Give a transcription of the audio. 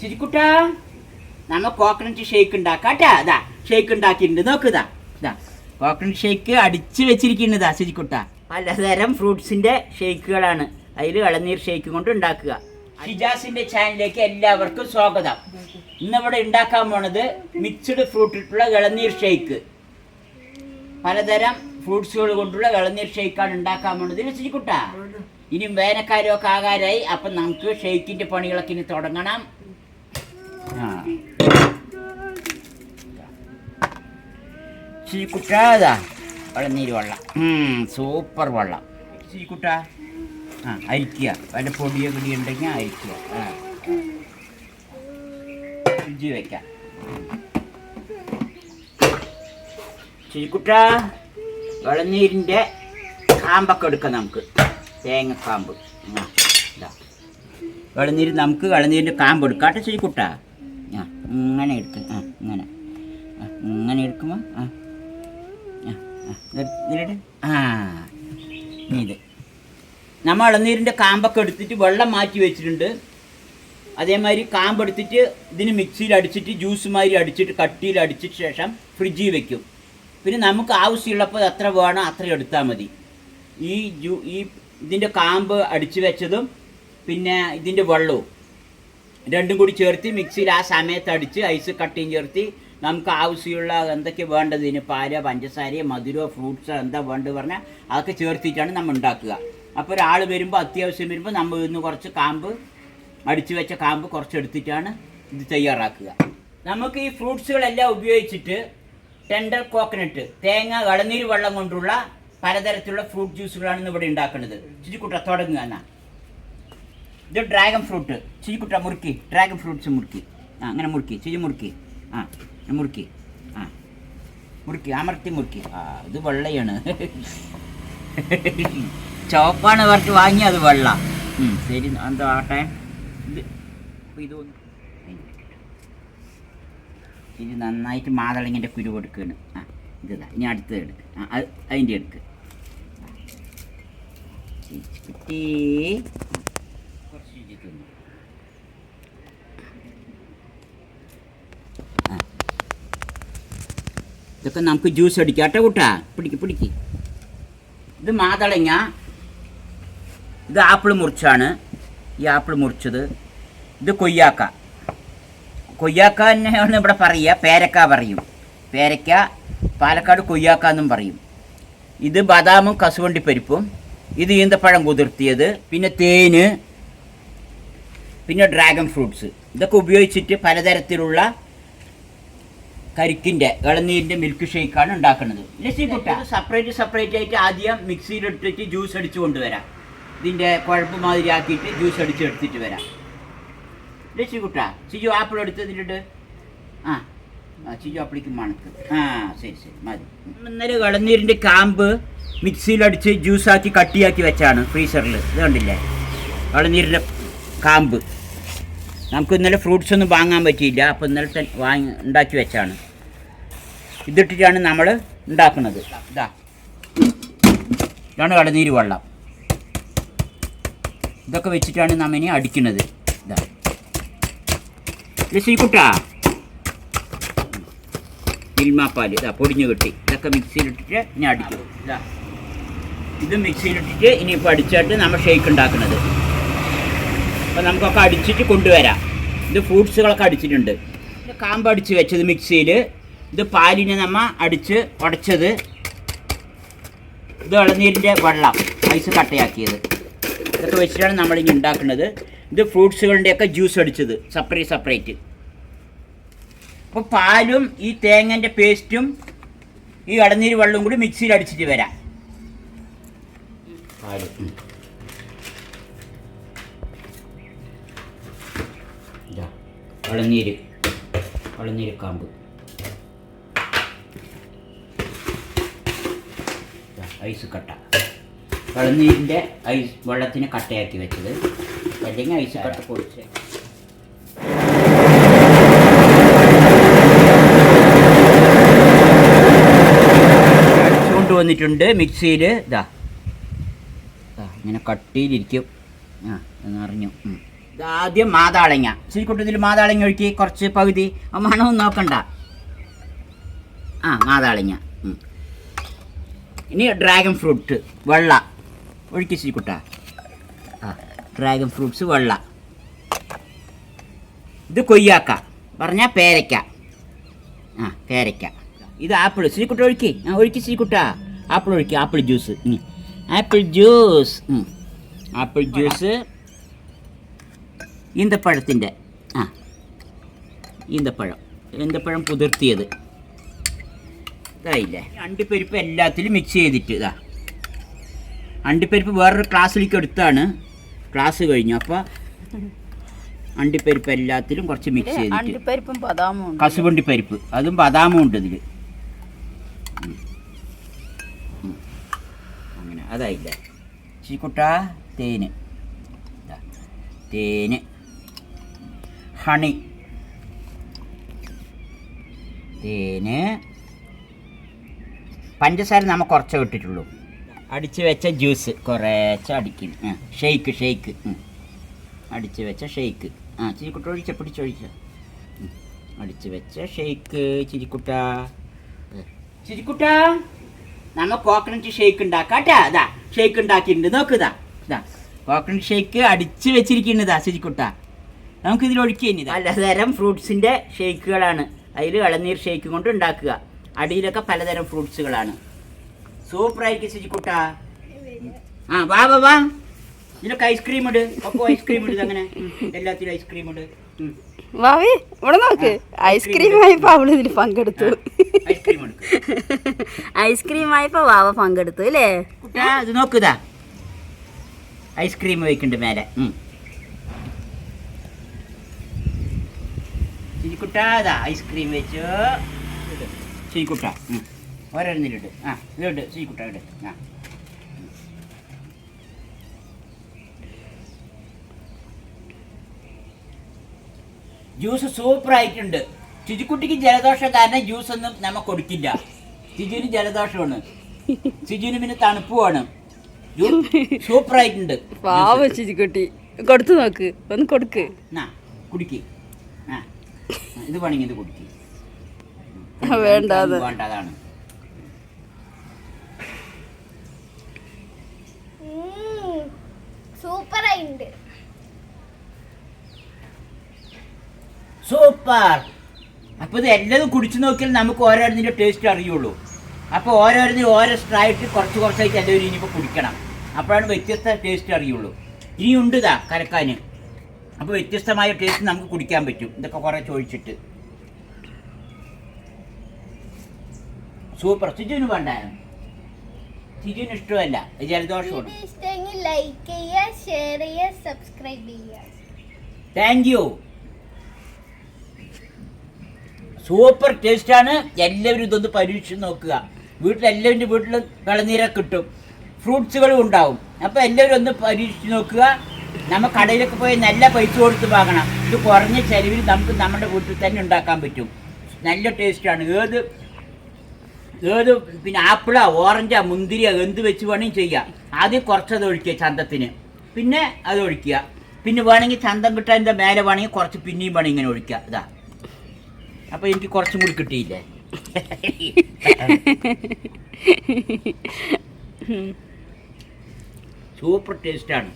ശരിക്കുട്ടാ നമ്മ coconut shake ഉണ്ടാക്കാട്ടാ അതാ shake ഉണ്ടാക്കിയിട്ടുണ്ട്. നോക്കുതാ ഇതാ കോക്കനട്ട് ഷേക്ക് അടിച്ചു വെച്ചിരിക്കുന്നതാ ശരിക്കുട്ട പലതരം ഫ്രൂട്ട്സിന്റെ ഷേക്കുകളാണ് അതിൽ ഇളനീർ ഷേക്ക് കൊണ്ട് ഉണ്ടാക്കുക. ഷിജാസിന്റെ ചാനലിലേക്ക് എല്ലാവർക്കും സ്വാഗതം. ഇന്നിവിടെ ഉണ്ടാക്കാൻ പോണത് മിക്സ്ഡ് ഫ്രൂട്ടിട്ടുള്ള ഇളനീർ ഷേക്ക് പലതരം ഫ്രൂട്ട്സുകൾ കൊണ്ടുള്ള ഇളനീർ ഷേക്കാണ് ഉണ്ടാക്കാൻ പോണത്. ശരിക്കുട്ട ഇനി വേനക്കാരൊക്കെ ആകാരായി അപ്പം നമുക്ക് ഷേക്കിന്റെ പണികളൊക്കെ ഇനി തുടങ്ങണം. ചീക്കുട്ടാതാ. ഇളനീര് വെള്ളം. സൂപ്പർ വെള്ളം. ചീക്കുട്ട. ആ അരിക്കുക. അതിന്റെ പൊടിയോ കിടിയോ ഉണ്ടെങ്കിൽ അരിക്കുക. ആ. ഫ്രിഡ്ജിൽ വെക്കാം. ചീക്കുട്ട വെള്ളനീരിന്റെ കാമ്പൊക്കെ എടുക്കാം നമുക്ക്. തേങ്ങ കാമ്പ് ഇതാ. ഇളനീര് നമുക്ക് വെള്ളനീരിന്റെ കാമ്പ് എടുക്കാം. കേട്ടോ ചീക്കുട്ട. ഇങ്ങനെ എടുക്കുക ആ ഇങ്ങനെ. ഇങ്ങനെ എടുക്കുമ്പോൾ ആ ഇത് നമ്മൾ ഇളനീരിന്റെ കാമ്പൊക്കെ എടുത്തിട്ട് വെള്ളം മാറ്റി വെച്ചിട്ടുണ്ട്. അതേമാതിരി കാമ്പ് എടുത്തിട്ട് ഇതിന് മിക്സിയിൽ അടിച്ചിട്ട് ജ്യൂസ് മാതിരി അടിച്ചിട്ട് കട്ടിയിൽ അടിച്ചിട്ട് ശേഷം ഫ്രിഡ്ജിൽ വെക്കും. പിന്നെ നമുക്ക് ആവശ്യമുള്ളപ്പോൾ എത്ര വേണം അത്ര എടുത്താൽ മതി. ഈ ജ്യൂ ഈ ഇതിന്റെ കാമ്പ് അടിച്ചു വെച്ചതും പിന്നെ ഇതിന്റെ വെള്ളവും. രണ്ടും കൂടി ചേർത്ത് മിക്സിയിൽ ആ സമയത്ത് അടിച്ച് ഐസ് കട്ടിയും ചേർത്ത് നമുക്ക് ആവശ്യമുള്ള എന്തൊക്കെ വേണ്ടത് ഇതിന് പാല പഞ്ചസാര മധുരമോ ഫ്രൂട്ട്സോ എന്താ വേണ്ടത് പറഞ്ഞാൽ അതൊക്കെ ചേർത്തിട്ടാണ് നമ്മൾ ഉണ്ടാക്കുക. അപ്പോൾ ഒരാൾ വരുമ്പോൾ അത്യാവശ്യം വരുമ്പോൾ നമ്മൾ ഇന്ന് കുറച്ച് കാമ്പ് അടിച്ചു വെച്ച കാമ്പ് കുറച്ച് എടുത്തിട്ടാണ് ഇത് തയ്യാറാക്കുക. നമുക്ക് ഈ ഫ്രൂട്ട്സുകളെല്ലാം ഉപയോഗിച്ചിട്ട് ടെൻഡർ കോക്കനട്ട് തേങ്ങ ഇളനീര് വെള്ളം കൊണ്ടുള്ള പലതരത്തിലുള്ള ഫ്രൂട്ട് ജ്യൂസുകളാണ് ഇവിടെ ഉണ്ടാക്കുന്നത്. ചുറ്റിക്കുട്ട തുടങ്ങുക എന്നാ. ഇത് ഡ്രാഗൺ ഫ്രൂട്ട് ചുചിക്കുട്ട മുറുക്കി. ഡ്രാഗൺ ഫ്രൂട്ട്സ് മുറുക്കി. ആ അങ്ങനെ മുറുക്കി. ചുചി മുറുക്കി. ആ മുറുക്കി. ആ മുറുക്കി. അമർത്തി മുറുക്കി. ആ ഇത് വെള്ളയാണ്. ചോപ്പാണ് പറഞ്ഞ് വാങ്ങി അത് വെള്ള ശരി എന്താ ആട്ടെ ഇത് ഇത് ഇത് നന്നായിട്ട് മാതളിങ്ങിന്റെ കുരു കൊടുക്കുകയാണ്. ആ ഇതാ ഇനി അടുത്തത് എടുക്ക്. ആ അത് അതിന്റെ എടുക്ക്. കുട്ടി. ആ. ഇതൊക്കെ നമുക്ക് ജ്യൂസ് അടിക്കാം. കേട്ടോ കൂട്ടാ. പിടിക്ക് പിടിക്ക്. ഇത് മാതളങ്ങ. ഇത് ആപ്പിൾ മുറിച്ചാണ്. ഈ ആപ്പിൾ മുറിച്ചത്. ഇത് കൊയ്യാക്ക. കൊയ്യാക്ക തന്നെയാണ് ഇവിടെ പറയുക. പേരക്ക പറയും. പേരക്ക പാലക്കാട് കൊയ്യാക്ക എന്നും പറയും. ഇത് ബദാമും കസുവണ്ടി പരിപ്പും ഇത് ഈന്തപ്പഴം കുതിർത്തിയത്. പിന്നെ തേന്. പിന്നെ ഡ്രാഗൺ ഫ്രൂട്ട്സ് ഇതൊക്കെ ഉപയോഗിച്ചിട്ട് പലതരത്തിലുള്ള കരിക്കിന്റെ ഇളനീരിന്റെ മിൽക്ക് ഷേക്കാണ് ഉണ്ടാക്കുന്നത്. ലസ്സി കുട്ട. സെപ്പറേറ്റ് സെപ്പറേറ്റ് ആയിട്ട് ആദ്യം മിക്സിയിലിട്ടിട്ട് ജ്യൂസ് അടിച്ച് കൊണ്ടുവരാം. ഇതിന്റെ കുഴപ്പ് മാതിരി ആക്കിയിട്ട് ജ്യൂസ് അടിച്ച് എടുത്തിട്ട് വരാം. ലസ്സി കുട്ട ചിജു ആപ്പിൾ എടുത്തതിലിട്ട് ആ ചിജു ആപ്പിളിക്ക് മണക്ക്. ആ ശരി ശരി മതി. ഇന്നലെ ഇളനീരിന്റെ കാമ്പ് മിക്സിയിലടിച്ച് ജ്യൂസാക്കി കട്ടിയാക്കി വെച്ചാണ് ഫ്രീസറിൽ ഇത് കണ്ടില്ലേ? ഇളനീരിന്റെ കാമ്പ്. നമുക്ക് ഇന്നലെ ഫ്രൂട്ട്സ് ഒന്നും വാങ്ങാൻ പറ്റിയില്ല. അപ്പോൾ ഇന്നലെ തന്നെ വാങ്ങി ഉണ്ടാക്കി വെച്ചാണ്. ഇതിട്ടിട്ടാണ് നമ്മൾ ഉണ്ടാക്കുന്നത്. ഇതാ ഇതാണ് കടനീര് വെള്ളം. ഇതൊക്കെ വെച്ചിട്ടാണ് നാം ഇനി അടിക്കുന്നത് ഇതാ ലസിക്കുട്ടാ മിൽമാപ്പാൽ ഇതാ പൊടിഞ്ഞു കിട്ടി. ഇതൊക്കെ മിക്സിയിലിട്ടിട്ട് ഇനി അടിക്കും. ഇതാ ഇത് മിക്സിയിലിട്ടിട്ട് ഇനിയിപ്പോൾ അടിച്ചിട്ട് നമ്മൾ ഷേക്ക് ഉണ്ടാക്കുന്നത്. അപ്പോൾ നമുക്കൊക്കെ അടിച്ചിട്ട് കൊണ്ടുവരാം. ഇത് ഫ്രൂട്ട്സുകളൊക്കെ അടിച്ചിട്ടുണ്ട്. ഇത് കാമ്പ് അടിച്ച് വെച്ചത് മിക്സിയിൽ ഇത് പാലിനെ നമ്മ അടിച്ച് ഉടച്ചത്. ഇത് ഇളനീരിന്റെ വെള്ളം. ഐസ് കട്ടയാക്കിയത്. ഇതൊക്കെ വെച്ചിട്ടാണ് നമ്മളിനി ഉണ്ടാക്കുന്നത്. ഇത് ഫ്രൂട്ട്സുകളുടെയൊക്കെ ജ്യൂസ് അടിച്ചത്. Separate separate. അപ്പോൾ പാലും ഈ തേങ്ങന്റെ പേസ്റ്റും ഈ ഇളനീര് വെള്ളവും കൂടി മിക്സിയിൽ അടിച്ചിട്ട് വരാം. പാൽ. ഇളനീര് ഇളനീര് കാമ്പ്. ഐസ് കട്ട. ഇളനീരിന്റെ ഐസ് വെള്ളത്തിന് കട്ടയാക്കി വെച്ചത്. അല്ലെങ്കിൽ ഐസ് കട്ട പൊടിച്ച്. വന്നിട്ടുണ്ട് മിക്സിയിൽ ഇതാ ഇങ്ങനെ കട്ടിയിലിരിക്കും. ആ എന്നറിഞ്ഞു. ആദ്യം മാതാളങ്ങ. ശ്രീകുട്ടത്തിൽ മാതാളങ്ങ ഒഴുക്കി കുറച്ച് പകുതി. മണവും നോക്കണ്ട. ആ മാതാളങ്ങ. ഇനി ഡ്രാഗൺ ഫ്രൂട്ട് വെള്ള. ഒഴുക്കി ശ്രീകുട്ട. ആ ഡ്രാഗൺ ഫ്രൂട്ട്സ് വെള്ള. ഇത് കൊയ്യാക്ക. പറഞ്ഞാൽ പേരയ്ക്ക. ആ പേരയ്ക്ക. ഇത് ആപ്പിൾ. ശ്രീകുട്ട ഒഴുക്കി. ആ ഒഴുക്കി ശ്രീകുട്ട. ആപ്പിൾ ഒഴുക്കി. Apple juice. Apple juice. Apple juice. ഈന്തപ്പഴത്തിന്റെ. ആ. ഈന്തപ്പഴം. ഈന്തപ്പഴം കുതിർത്തിയത് ഇതായില്ലേ? അണ്ടിപ്പരിപ്പ് എല്ലാത്തിലും മിക്സ് ചെയ്തിട്ട് ഇതാ. അണ്ടിപ്പരിപ്പ് വേറൊരു ക്ലാസ്സിലേക്ക് എടുത്താണ്. ക്ലാസ് കഴിഞ്ഞു. അപ്പോൾ അണ്ടിപ്പരിപ്പ് എല്ലാത്തിലും കുറച്ച് മിക്സ് ചെയ്തിട്ട്. കസുവണ്ടി പരിപ്പ്. അതും ബദാമും ഉണ്ട് ഇതിൽ അങ്ങനെ. അതായില്ലേ? ചീക്കുട്ട തേന്. തേന്. ഹണി തേന് പഞ്ചസാര നമ്മൾ കുറച്ച് ഇട്ടിട്ടുള്ളൂ. അടിച്ച് വെച്ച ജ്യൂസ് കുറേച്ച് അടിക്കും. ആ ഷെയ്ക്ക് ഷെയ്ക്ക് അടിച്ച് വെച്ച ഷെയ്ക്ക് ആ ചിരിക്കുട്ട ഒഴിച്ച പിടിച്ചൊഴിച്ച അടിച്ച് വെച്ച ഷെയ്ക്ക് ചിരിക്കുട്ട. ചിരിക്കുട്ട. നമ്മ കോക്കനട്ട് ഷേക്ക് ഉണ്ടാക്കാട്ടാ ഇതാ ഷേക്ക് ഉണ്ടാക്കിയിട്ടുണ്ട്. നോക്കുതാ ഇതാ കോക്കനട്ട് ഷേക്ക് അടിച്ച് വെച്ചിരിക്കുന്നതാ ചിരിക്കുട്ട. നമുക്ക് ഇതിൽ ഒഴിക്കുക പലതരം ഫ്രൂട്ട്സിന്റെ ഷേക്കുകളാണ്. അതിൽ ഇളനീർ ഷേക്ക് കൊണ്ട് ഉണ്ടാക്കുക. അടിയിലൊക്കെ പലതരം ഫ്രൂട്ട്സുകളാണ്. സൂപ്പറായിരിക്കും ശുചിക്കുട്ട ആ വാ വാ വാ. ഇതിലൊക്കെ ഐസ്ക്രീം ഇട്. ഒപ്പം ഐസ്ക്രീം ഇട് അങ്ങനെ. എല്ലാത്തിലും ഐസ്ക്രീം ഇട്. വാവി ഇവിടെ നോക്ക്. ഐസ്ക്രീം ആയപ്പോ അവൾ ഇതിൽ പങ്കെടുത്തു. ഐസ്ക്രീം എടുക്ക് ഐസ്ക്രീം വാവ പങ്കെടുത്തു അല്ലേ? കുട്ടാ ഇത് നോക്കുതാ ഐസ്ക്രീം വയ്ക്കുന്നുണ്ട് മേലെ. ഉം. ചിരിക്കുട്ടാ ഇതാ ഐസ്ക്രീം വെച്ചു. ചീക്കുട്ട ഒരെണ്ണിലിട്ട് ആ ഇതിട്ട് ചീക്കുട്ട ഇട് ആ. ജ്യൂസ് സൂപ്പർ ആയിട്ടുണ്ട് ചുചിക്കുട്ടിക്ക് ജലദോഷം കാരണം ജ്യൂസ് ഒന്നും നമ്മ കൊടുക്കില്ല. ചിജുവിന് ജലദോഷമാണ്. ചിജുവിന് പിന്നെ തണുപ്പുമാണ്. സൂപ്പർ ആയിട്ടുണ്ട് പാവ ചിരിക്കുട്ടി കൊടുത്തു നോക്ക്. ഒന്ന് കൊടുക്ക്. കുടിക്കേ. ഇത് വേണമെങ്കിൽ ഇത് കുടിക്ക്. വേണ്ട അത്. വേണ്ട അതാണ്. സൂപ്പറായിട്ടുണ്ട് സൂപ്പർ. അപ്പൊ ഇത് എല്ലാതും കുടിച്ചു നോക്കിയാൽ നമുക്ക് ഓരോരുന്നതിന്റെ ടേസ്റ്റ് അറിയുള്ളൂ. അപ്പോൾ ഓരോരുന്ന ഓരോ സ്ട്രായിട്ട് കുറച്ച് കുറച്ചായിട്ട് എല്ലാവരും ഇനിയിപ്പോൾ കുടിക്കണം. അപ്പോഴാണ് വ്യത്യസ്ത ടേസ്റ്റ് അറിയുള്ളൂ. ഇനി ഉണ്ട് ഇതാ കരക്കാന് അപ്പോൾ വ്യത്യസ്തമായ ടേസ്റ്റ് നമുക്ക് കുടിക്കാൻ പറ്റും. ഇതൊക്കെ കുറേ ചോദിച്ചിട്ട്. സൂപ്പർ. സിജുവിന് വേണ്ടായിരുന്നു സിജുവിന് ഇഷ്ടമല്ല. ജലദോഷമാണ്. ഇഷ്ടമെങ്കിൽ ലൈക്ക് ചെയ്യുക ഷെയർ ചെയ്യുക സബ്സ്ക്രൈബ് ചെയ്യുക. താങ്ക് യു സൂപ്പർ ടേസ്റ്റാണ് എല്ലാവരും ഇതൊന്ന് പരീക്ഷിച്ച് നോക്കുക. വീട്ടിലെല്ലാവരുടെ വീട്ടിലും വെള്ളനീരൊക്കെ കിട്ടും. ഫ്രൂട്ട്സുകളും ഉണ്ടാവും. അപ്പോൾ എല്ലാവരും ഒന്ന് പരീക്ഷിച്ച് നോക്കുക. നമ്മൾ കടയിലൊക്കെ പോയി നല്ല പൈസ കൊടുത്ത് വാങ്ങണം. ഇത് കുറഞ്ഞ ചെലവിൽ നമുക്ക് നമ്മുടെ വീട്ടിൽ തന്നെ ഉണ്ടാക്കാൻ പറ്റും. നല്ല ടേസ്റ്റാണ് ഏത് ഏത് പിന്നെ ആപ്പിളാ ഓറഞ്ചാ മുന്തിരിയാ എന്ത് വെച്ച് വേണമെങ്കിൽ ചെയ്യാം. ആദ്യം കുറച്ചത് ഒഴിക്കുക ചന്തത്തിന്. പിന്നെ അത് ഒഴിക്കുക. പിന്നെ വേണമെങ്കിൽ ചന്തം കിട്ടാന്റെ മേലെ വേണമെങ്കിൽ കുറച്ച് പിന്നെയും വേണം ഇങ്ങനെ ഒഴിക്കുക. ഇതാ. അപ്പോൾ എനിക്ക് കുറച്ചും കൂടി കിട്ടിയില്ലേ? സൂപ്പർ ടേസ്റ്റാണ്